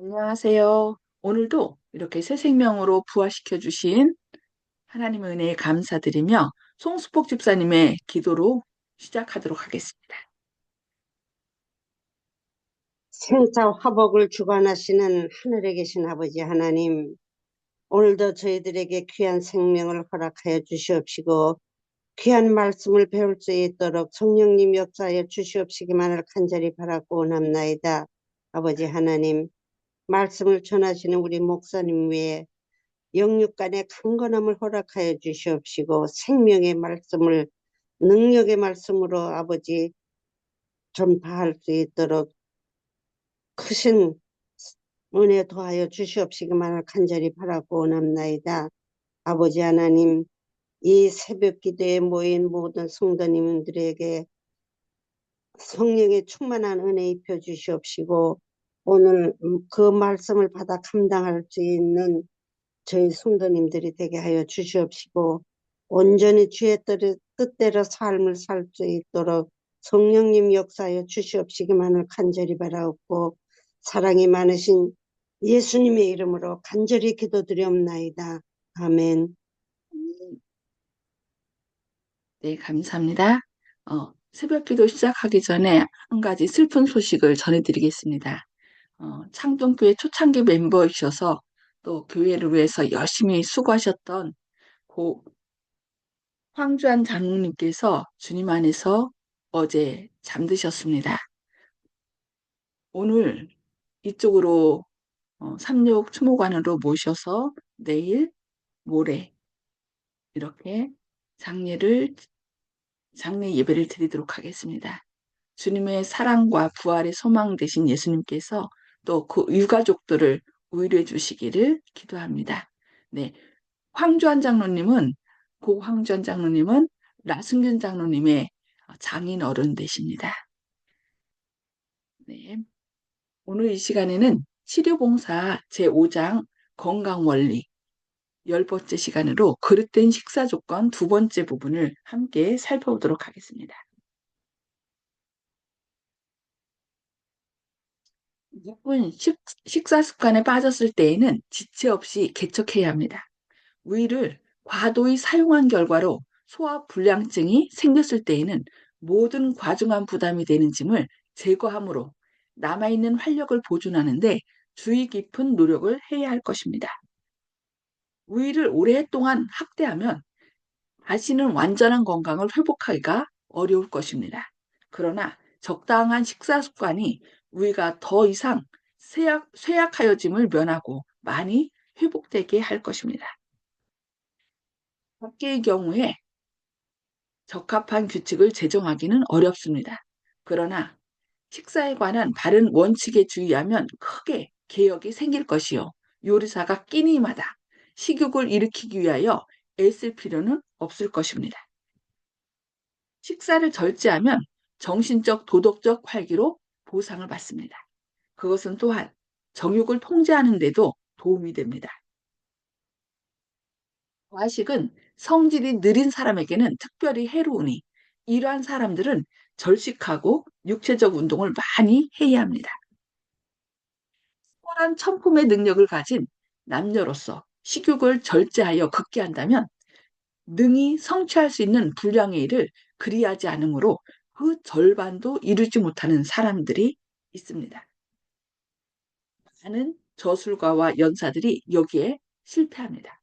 안녕하세요. 오늘도 이렇게 새 생명으로 부활시켜 주신 하나님의 은혜에 감사드리며 송수복 집사님의 기도로 시작하도록 하겠습니다. 생사 화복을 주관하시는 하늘에 계신 아버지 하나님, 오늘도 저희들에게 귀한 생명을 허락하여 주시옵시고, 귀한 말씀을 배울 수 있도록 성령님 역사하여 주시옵시기만을 간절히 바라고 원합나이다. 아버지 하나님, 말씀을 전하시는 우리 목사님 외에 영육간의 강건함을 허락하여 주시옵시고, 생명의 말씀을 능력의 말씀으로 아버지 전파할 수 있도록 크신 은혜 더하여 주시옵시기만을 간절히 바라고 원합나이다. 아버지 하나님, 이 새벽 기도에 모인 모든 성도님들에게 성령의 충만한 은혜 입혀 주시옵시고 오늘 그 말씀을 받아 감당할 수 있는 저희 성도님들이 되게 하여 주시옵시고 온전히 주의 뜻대로 삶을 살 수 있도록 성령님 역사하여 주시옵시기만을 간절히 바라옵고 사랑이 많으신 예수님의 이름으로 간절히 기도드리옵나이다. 아멘. 네, 감사합니다. 어, 새벽 기도 시작하기 전에 한 가지 슬픈 소식을 전해드리겠습니다. 어, 창동교회 초창기 멤버이셔서 또 교회를 위해서 열심히 수고하셨던 고 황주한 장로님께서 주님 안에서 어제 잠드셨습니다. 오늘 이쪽으로 어, 삼육 추모관으로 모셔서 내일, 모레 이렇게 장례를 장례 예배를 드리도록 하겠습니다. 주님의 사랑과 부활의 소망 되신 예수님께서 또 그 유가족들을 위로해 주시기를 기도합니다. 네. 황주한 장로님은 고 황주한 장로님은 라승균 장로님의 장인 어른 되십니다. 네. 오늘 이 시간에는 치료봉사 제5장 건강원리 열 번째 시간으로 그릇된 식사 조건 두 번째 부분을 함께 살펴보도록 하겠습니다. 나쁜 식사 습관에 빠졌을 때에는 지체 없이 개척해야 합니다. 위를 과도히 사용한 결과로 소화 불량증이 생겼을 때에는 모든 과중한 부담이 되는 짐을 제거함으로 남아있는 활력을 보존하는데 주의 깊은 노력을 해야 할 것입니다. 위를 오랫동안 학대하면 다시는 완전한 건강을 회복하기가 어려울 것입니다. 그러나 적당한 식사 습관이 위가 더 이상 쇠약, 쇠약하여짐을 면하고 많이 회복되게 할 것입니다. 밖의 경우에 적합한 규칙을 제정하기는 어렵습니다. 그러나 식사에 관한 바른 원칙에 주의하면 크게 개혁이 생길 것이요. 요리사가 끼니마다 식욕을 일으키기 위하여 애쓸 필요는 없을 것입니다. 식사를 절제하면 정신적 도덕적 활기로 보상을 받습니다. 그것은 또한 정욕을 통제하는 데도 도움이 됩니다. 과식은 성질이 느린 사람에게는 특별히 해로우니 이러한 사람들은 절식하고 육체적 운동을 많이 해야 합니다. 탁월한 천품의 능력을 가진 남녀로서 식욕을 절제하여 극기한다면 능히 성취할 수 있는 분량의 일을 그리하지 않으므로 그 절반도 이루지 못하는 사람들이 있습니다. 많은 저술가와 연사들이 여기에 실패합니다.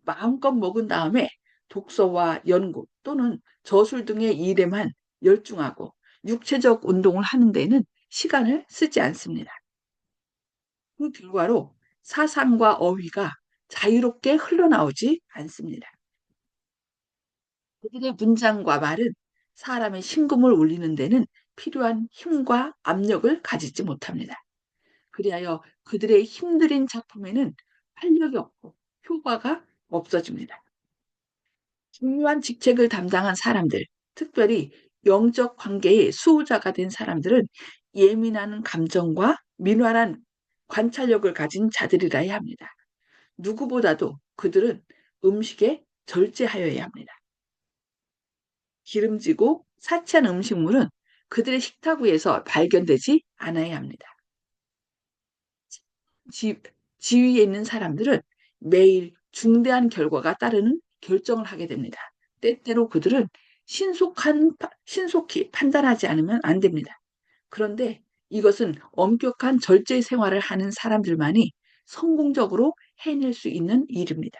마음껏 먹은 다음에 독서와 연구 또는 저술 등의 일에만 열중하고 육체적 운동을 하는 데는 시간을 쓰지 않습니다. 그 결과로 사상과 어휘가 자유롭게 흘러나오지 않습니다. 그들의 문장과 말은 사람의 심금을 울리는 데는 필요한 힘과 압력을 가지지 못합니다. 그리하여 그들의 힘들인 작품에는 활력이 없고 효과가 없어집니다. 중요한 직책을 담당한 사람들, 특별히 영적 관계의 수호자가 된 사람들은 예민한 감정과 민활한 관찰력을 가진 자들이라야 합니다. 누구보다도 그들은 음식에 절제하여야 합니다. 기름지고 사치한 음식물은 그들의 식탁 위에서 발견되지 않아야 합니다. 지, 지위에 있는 사람들은 매일 중대한 결과가 따르는 결정을 하게 됩니다. 때때로 그들은 신속한, 파- 신속히 판단하지 않으면 안 됩니다. 그런데 이것은 엄격한 절제 생활을 하는 사람들만이 성공적으로 해낼 수 있는 일입니다.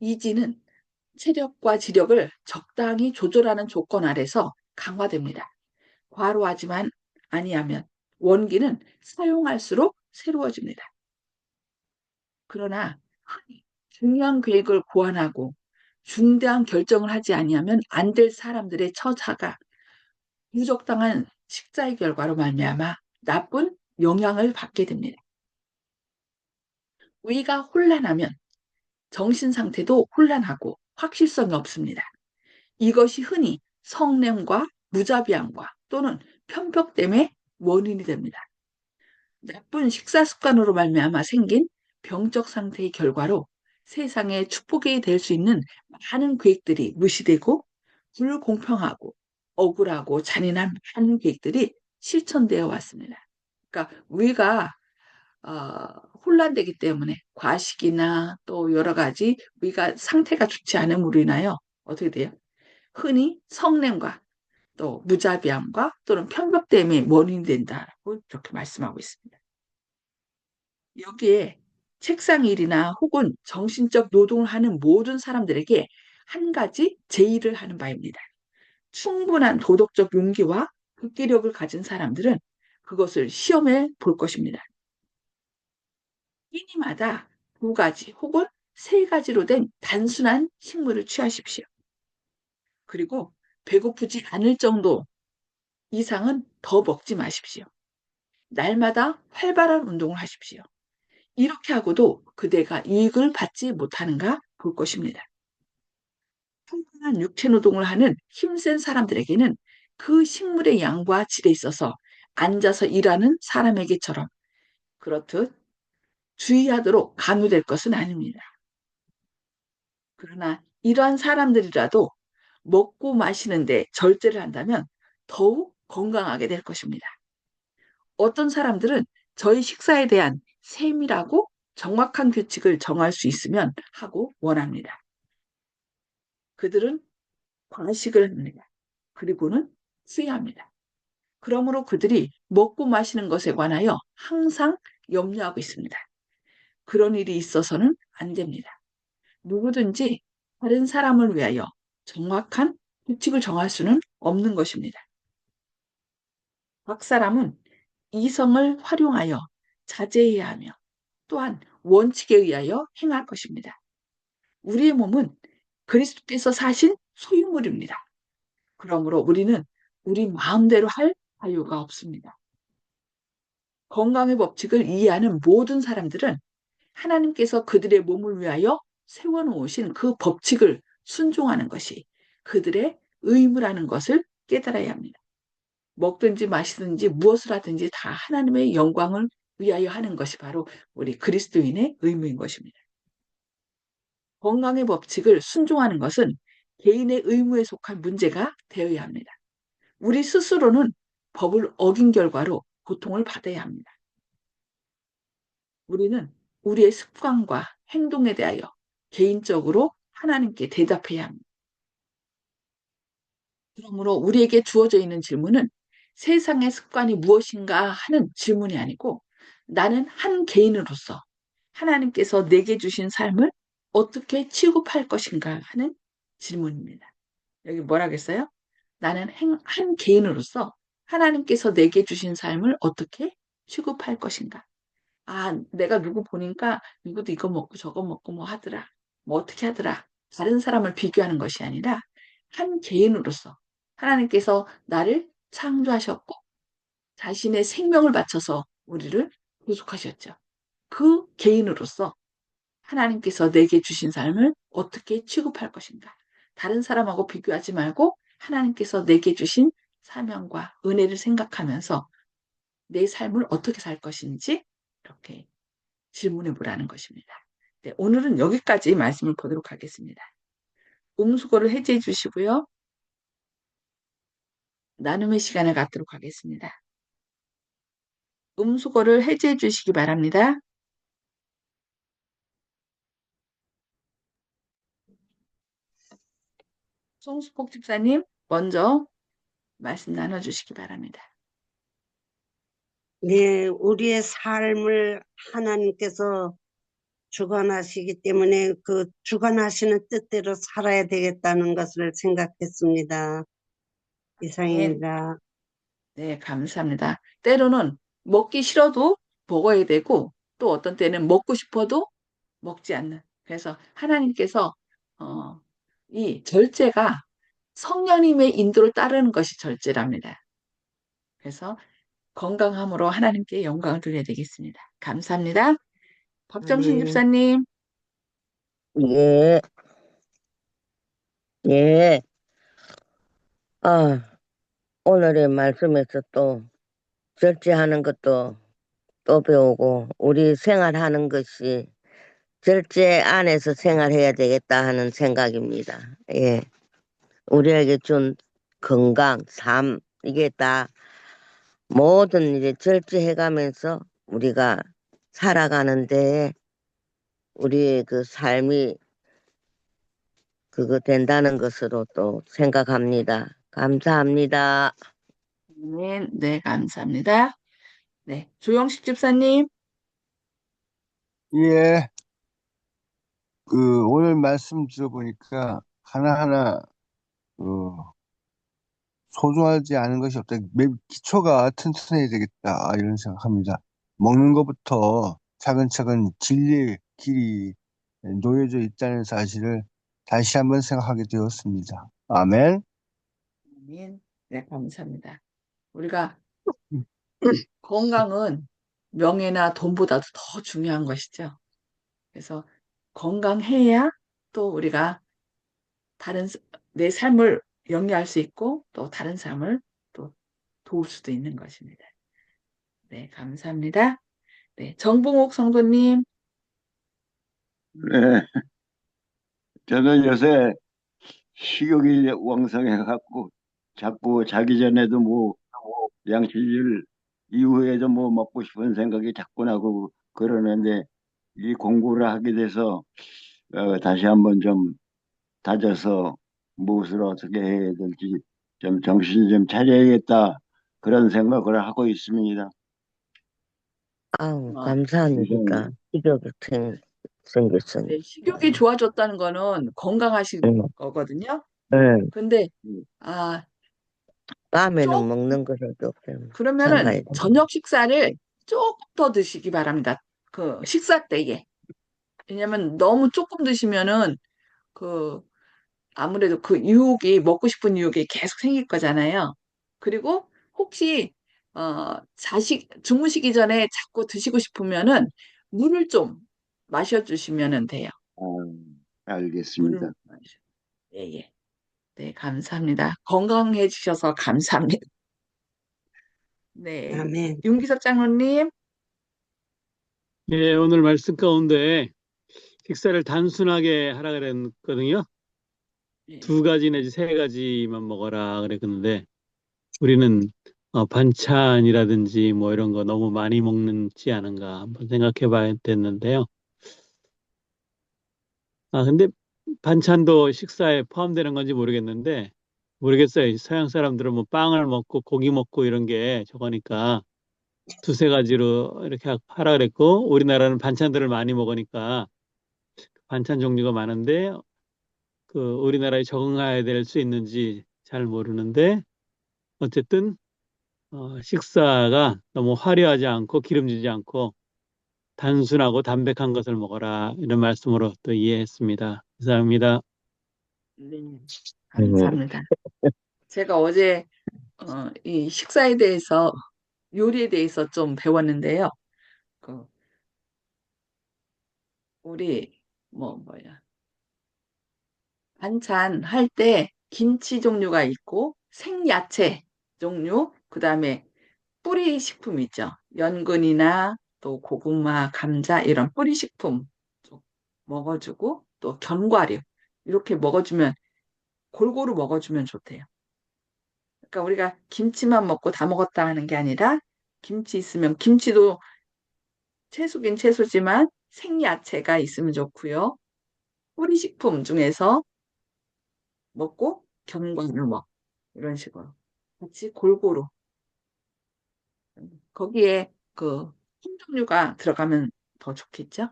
이지는 체력과 지력을 적당히 조절하는 조건 아래서 강화됩니다. 과로하지만 아니하면 원기는 사용할수록 새로워집니다. 그러나 중요한 계획을 고안하고 중대한 결정을 하지 아니하면 안 될 사람들의 처사가 부적당한 식사의 결과로 말미암아 나쁜 영향을 받게 됩니다. 위가 혼란하면 정신 상태도 혼란하고 확실성이 없습니다. 이것이 흔히 성냄과 무자비함과 또는 편벽됨의 원인이 됩니다. 나쁜 식사 습관으로 말미암아 생긴 병적 상태의 결과로 세상에 축복이 될 수 있는 많은 계획들이 무시되고 불공평하고 억울하고 잔인한 많은 계획들이 실천되어 왔습니다. 그러니까 우리가 어, 혼란되기 때문에 과식이나 또 여러 가지 우리가 상태가 좋지 않음으로 인하여 어떻게 돼요? 흔히 성냄과 또 무자비함과 또는 편벽됨의 원인이 된다고 이렇게 말씀하고 있습니다. 여기에 책상 일이나 혹은 정신적 노동을 하는 모든 사람들에게 한 가지 제의를 하는 바입니다. 충분한 도덕적 용기와 극기력을 가진 사람들은 그것을 시험해 볼 것입니다. 끼니마다 두 가지 혹은 세 가지로 된 단순한 식물을 취하십시오. 그리고 배고프지 않을 정도 이상은 더 먹지 마십시오. 날마다 활발한 운동을 하십시오. 이렇게 하고도 그대가 이익을 받지 못하는가 볼 것입니다. 평범한 육체 노동을 하는 힘센 사람들에게는 그 식물의 양과 질에 있어서 앉아서 일하는 사람에게처럼 그렇듯 주의하도록 강요될 것은 아닙니다. 그러나 이러한 사람들이라도 먹고 마시는데 절제를 한다면 더욱 건강하게 될 것입니다. 어떤 사람들은 저희 식사에 대한 세밀하고 정확한 규칙을 정할 수 있으면 하고 원합니다. 그들은 과식을 합니다. 그리고는 후회합니다. 그러므로 그들이 먹고 마시는 것에 관하여 항상 염려하고 있습니다. 그런 일이 있어서는 안 됩니다. 누구든지 다른 사람을 위하여 정확한 규칙을 정할 수는 없는 것입니다. 각 사람은 이성을 활용하여 자제해야 하며 또한 원칙에 의하여 행할 것입니다. 우리의 몸은 그리스도께서 사신 소유물입니다. 그러므로 우리는 우리 마음대로 할 자유가 없습니다. 건강의 법칙을 이해하는 모든 사람들은 하나님께서 그들의 몸을 위하여 세워놓으신 그 법칙을 순종하는 것이 그들의 의무라는 것을 깨달아야 합니다. 먹든지 마시든지 무엇을 하든지 다 하나님의 영광을 위하여 하는 것이 바로 우리 그리스도인의 의무인 것입니다. 건강의 법칙을 순종하는 것은 개인의 의무에 속한 문제가 되어야 합니다. 우리 스스로는 법을 어긴 결과로 고통을 받아야 합니다. 우리는 우리의 습관과 행동에 대하여 개인적으로 하나님께 대답해야 합니다. 그러므로 우리에게 주어져 있는 질문은 세상의 습관이 무엇인가 하는 질문이 아니고 나는 한 개인으로서 하나님께서 내게 주신 삶을 어떻게 취급할 것인가 하는 질문입니다. 여기 뭐라겠어요? 나는 한 개인으로서 하나님께서 내게 주신 삶을 어떻게 취급할 것인가? 아, 내가 누구 보니까 누구도 이거 먹고 저거 먹고 뭐 하더라. 뭐 어떻게 하더라. 다른 사람을 비교하는 것이 아니라 한 개인으로서 하나님께서 나를 창조하셨고 자신의 생명을 바쳐서 우리를 구속하셨죠. 그 개인으로서 하나님께서 내게 주신 삶을 어떻게 취급할 것인가. 다른 사람하고 비교하지 말고 하나님께서 내게 주신 사명과 은혜를 생각하면서 내 삶을 어떻게 살 것인지 이렇게 질문해 보라는 것입니다. 네, 오늘은 여기까지 말씀을 보도록 하겠습니다. 음수거를 해제해 주시고요. 나눔의 시간을 갖도록 하겠습니다. 음수거를 해제해 주시기 바랍니다. 송수폭 집사님, 먼저 말씀 나눠주시기 바랍니다. 네, 우리의 삶을 하나님께서 주관하시기 때문에 그 주관하시는 뜻대로 살아야 되겠다는 것을 생각했습니다. 이상입니다. 네, 감사합니다. 때로는 먹기 싫어도 먹어야 되고, 또 어떤 때는 먹고 싶어도 먹지 않는. 그래서 하나님께서, 어, 이 절제가 성령님의 인도를 따르는 것이 절제랍니다. 그래서 건강함으로 하나님께 영광을 드려야 되겠습니다. 감사합니다. 박정순 아멘. 집사님, 예, 예. 아, 오늘의 말씀에서 또 절제하는 것도 또 배우고, 우리 생활하는 것이 절제 안에서 생활해야 되겠다 하는 생각입니다. 예. 우리에게 준 건강, 삶, 이게 다 모든 이제 절제해가면서 우리가 살아가는데 우리의 그 삶이 그거 된다는 것으로 또 생각합니다. 감사합니다. 네, 네, 감사합니다. 네, 조영식 집사님, 예, 그, 오늘 말씀 들어보니까 하나하나, 어, 소중하지 않은 것이 없다. 매 기초가 튼튼해야 되겠다. 이런 생각합니다. 먹는 것부터 차근차근 진리의 길이 놓여져 있다는 사실을 다시 한번 생각하게 되었습니다. 아멘. 아멘. 네, 감사합니다. 우리가 건강은 명예나 돈보다도 더 중요한 것이죠. 그래서 건강해야 또 우리가 다른 사- 내 삶을 영위할 수 있고 또 다른 삶을 또 도울 수도 있는 것입니다. 네, 감사합니다. 네, 정봉옥 성도님, 네, 저는 요새 식욕이 왕성해갖고 자꾸 자기 전에도 뭐 양치질 이후에도 뭐 먹고 싶은 생각이 자꾸 나고 그러는데 이 공부를 하게 돼서 어, 다시 한번 좀 다져서 무엇을 어떻게 해야 될지 좀 정신 좀 차려야겠다 그런 생각을 하고 있습니다. 아우, 어, 감사합니다. 식욕이 생, 생겼으니. 네, 식욕이 좋아졌다는 거는 건강하신 응, 거거든요. 응. 근데 음. 아, 밤에는 좀 먹는 것에도 좀 그러면은. 저녁 식사를 조금 더 드시기 바랍니다. 그 식사 때에. 왜냐면 너무 조금 드시면은 그 아무래도 그 유혹이 먹고 싶은 유혹이 계속 생길 거잖아요. 그리고 혹시 어 자식 주무시기 전에 자꾸 드시고 싶으면은 물을 좀 마셔 주시면 돼요. 아, 알겠습니다. 마셔. 예, 예. 네, 감사합니다. 건강해지셔서 감사합니다. 네, 아멘. 윤기석 장로님, 예, 오늘 말씀 가운데 식사를 단순하게 하라 그랬거든요. 네, 두 가지 내지 세 가지만 먹어라 그랬는데 우리는 어, 반찬이라든지 뭐 이런 거 너무 많이 먹는지 않은가 한번 생각해 봐야 됐는데요. 아, 근데 반찬도 식사에 포함되는 건지 모르겠는데 모르겠어요. 서양 사람들은 뭐 빵을 먹고 고기 먹고 이런 게 저거니까 두세 가지로 이렇게 하라 그랬고 우리나라는 반찬들을 많이 먹으니까 반찬 종류가 많은데 그 우리나라에 적응해야 될 수 있는지 잘 모르는데 어쨌든 어, 식사가 너무 화려하지 않고 기름지지 않고 단순하고 담백한 것을 먹어라 이런 말씀으로 또 이해했습니다. 감사합니다. 네, 감사합니다. 제가 어제 어, 이 식사에 대해서 요리에 대해서 좀 배웠는데요. 그 우리 뭐 뭐야 반찬 할 때 김치 종류가 있고 생야채 종류, 그 다음에 뿌리 식품 있죠. 연근이나 또 고구마, 감자 이런 뿌리 식품 좀 먹어주고 또 견과류 이렇게 먹어주면 골고루 먹어주면 좋대요. 그러니까 우리가 김치만 먹고 다 먹었다 하는 게 아니라 김치 있으면 김치도 채소긴 채소지만 생야채가 있으면 좋고요. 뿌리식품 중에서 먹고 견과류 먹 이런 식으로 같이 골고루 거기에 그 품종류가 들어가면 더 좋겠죠?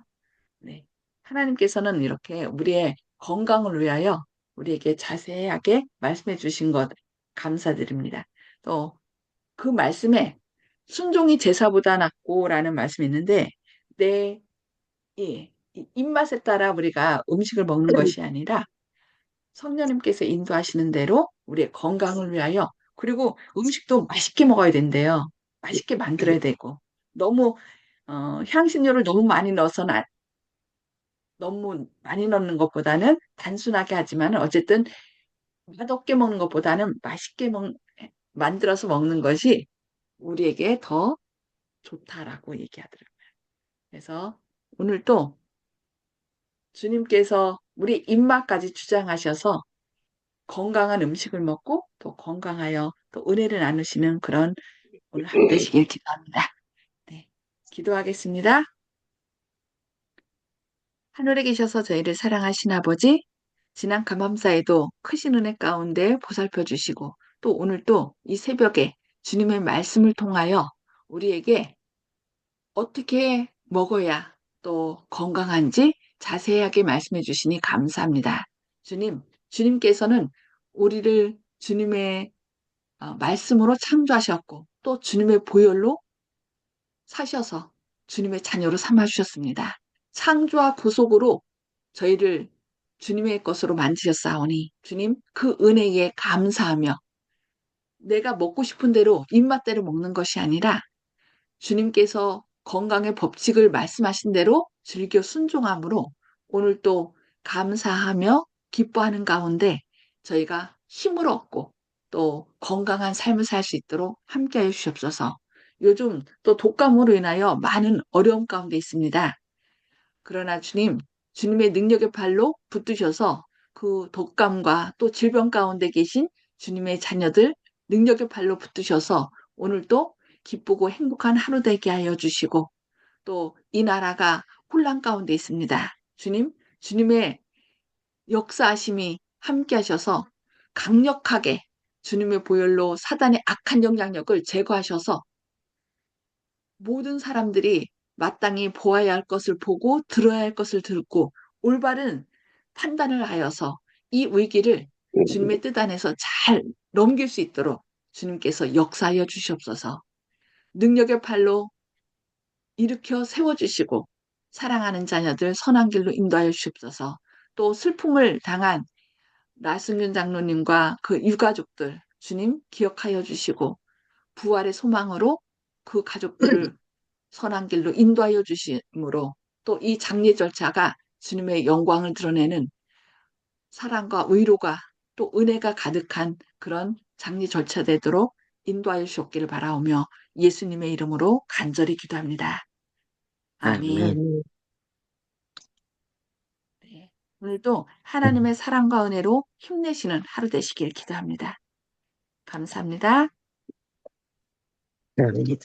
네. 하나님께서는 이렇게 우리의 건강을 위하여 우리에게 자세하게 말씀해 주신 것 감사드립니다. 또 그 말씀에 순종이 제사보다 낫고라는 말씀이 있는데 내 이, 이 입맛에 따라 우리가 음식을 먹는 것이 아니라 성령님께서 인도하시는 대로 우리의 건강을 위하여 그리고 음식도 맛있게 먹어야 된대요. 맛있게 만들어야 되고 너무 어, 향신료를 너무 많이 넣어서는 안- 너무 많이 넣는 것보다는 단순하게 하지만 어쨌든 맛없게 먹는 것보다는 맛있게 먹, 만들어서 먹는 것이 우리에게 더 좋다라고 얘기하더라고요. 그래서 오늘 또 주님께서 우리 입맛까지 주장하셔서 건강한 음식을 먹고 또 건강하여 또 은혜를 나누시는 그런 오늘 하루 되시길 기도합니다. 네, 기도하겠습니다. 하늘에 계셔서 저희를 사랑하신 아버지, 지난 감암사에도 크신 은혜 가운데 보살펴 주시고 또 오늘 또 이 새벽에 주님의 말씀을 통하여 우리에게 어떻게 먹어야 또 건강한지 자세하게 말씀해 주시니 감사합니다. 주님, 주님께서는 우리를 주님의 어, 말씀으로 창조하셨고 또 주님의 보혈로 사셔서 주님의 자녀로 삼아 주셨습니다. 창조와 구속으로 저희를 주님의 것으로 만드셨사오니 주님 그 은혜에 감사하며 내가 먹고 싶은 대로 입맛대로 먹는 것이 아니라 주님께서 건강의 법칙을 말씀하신 대로 즐겨 순종함으로 오늘 또 감사하며 기뻐하는 가운데 저희가 힘을 얻고 또 건강한 삶을 살 수 있도록 함께하여 주시옵소서. 요즘 또 독감으로 인하여 많은 어려움 가운데 있습니다. 그러나 주님, 주님의 능력의 발로 붙드셔서 그 독감과 또 질병 가운데 계신 주님의 자녀들 능력의 발로 붙드셔서 오늘도 기쁘고 행복한 하루 되게 하여 주시고 또 이 나라가 혼란 가운데 있습니다. 주님, 주님의 역사하심이 함께 하셔서 강력하게 주님의 보혈로 사단의 악한 영향력을 제거하셔서 모든 사람들이 마땅히 보아야 할 것을 보고 들어야 할 것을 듣고 올바른 판단을 하여서 이 위기를 주님의 뜻 안에서 잘 넘길 수 있도록 주님께서 역사하여 주시옵소서. 능력의 팔로 일으켜 세워주시고 사랑하는 자녀들 선한 길로 인도하여 주시옵소서. 또 슬픔을 당한 나승균 장로님과 그 유가족들 주님 기억하여 주시고 부활의 소망으로 그 가족들을 선한 길로 인도하여 주심으로 또 이 장례 절차가 주님의 영광을 드러내는 사랑과 위로가 또 은혜가 가득한 그런 장례 절차 되도록 인도하여 주셨기를 바라오며 예수님의 이름으로 간절히 기도합니다. 아멘. 아멘. 네. 오늘도 하나님의 사랑과 은혜로 힘내시는 하루 되시길 기도합니다. 감사합니다. 아멘.